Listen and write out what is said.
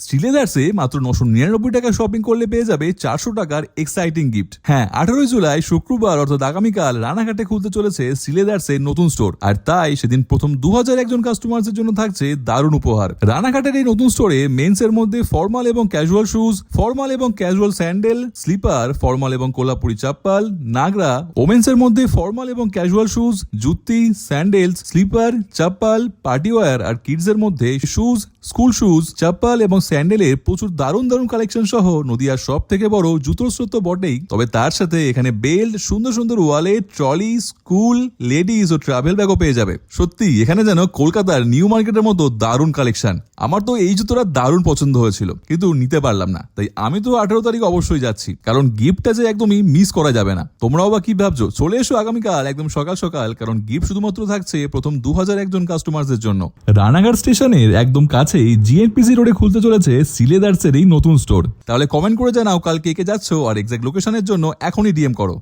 স্টিলেদার্সে মাত্র নশো নিরানব্বই টাকা শপিং করলে পেয়ে যাবে চারশো টাকার এক্সাইটিং গিফট হ্যাঁ আঠারোই জুলাই, শুক্রবার, অর্থাৎ আগামীকাল রানাঘাটে খুলতে চলেছে স্টিলেদার্সের নতুন স্টোর আর তাই সেদিন প্রথম দু হাজার একজন কাস্টমার্সের জন্য থাকছে দারুণ উপহার। রানাঘাটের এই নতুন স্টোরে মেন্সের মধ্যে ফর্মাল এবং ক্যাজুয়াল শুজ ফর্মাল এবং ক্যাজুয়াল স্যান্ডেল স্লিপার ফর্মাল এবং কোলাপুরি চাপ্পাল, নাগরা ওমেন্সের মধ্যে ফর্মাল এবং casual shoes jutti sandals slipper chappal party wear আর কিডসের মধ্যে শুজ স্কুল শুজ চাপ্পাল এবং স্যান্ডেলের প্রচুর দারুণ দারুণ কালেকশন সহ নদিয়ার সব থেকে বড় জুতোর স্রোত বটেই। তবে তার সাথে এখানে বেল্ট, সুন্দর সুন্দর ওয়ালেট ট্রলি, স্কুল, লেডিস ও ট্রাভেল ব্যাগও পেয়ে যাবে। সত্যি, এখানে যেন কলকাতার নিউ মার্কেটের মতো দারুণ কালেকশন আমার তো এই জুতোটা দারুণ পছন্দ হয়েছিল, কিন্তু নিতে পারলাম না। তাই আমি তো আঠারো তারিখ অবশ্যই যাচ্ছি, কারণ গিফটটা যে একদমই মিস করা যাবে না। তোমরাও বা কি ভাবছ? চলে এসো আগামীকাল, একদম সকাল সকাল, কারণ গিফট শুধুমাত্র থাকছে প্রথম দু হাজার একজন কাস্টমারদের জন্য। রানাঘাট স্টেশনের একদম কাছেই জিএনপিসি রোডে খুলতে চলেছে সিলেদার্সের এই নতুন স্টোর তাহলে কমেন্ট করে জানাও কাল কে কে যাচ্ছ আর এক্সাক্ট লোকেশনের জন্য এখনই ডিএম করো।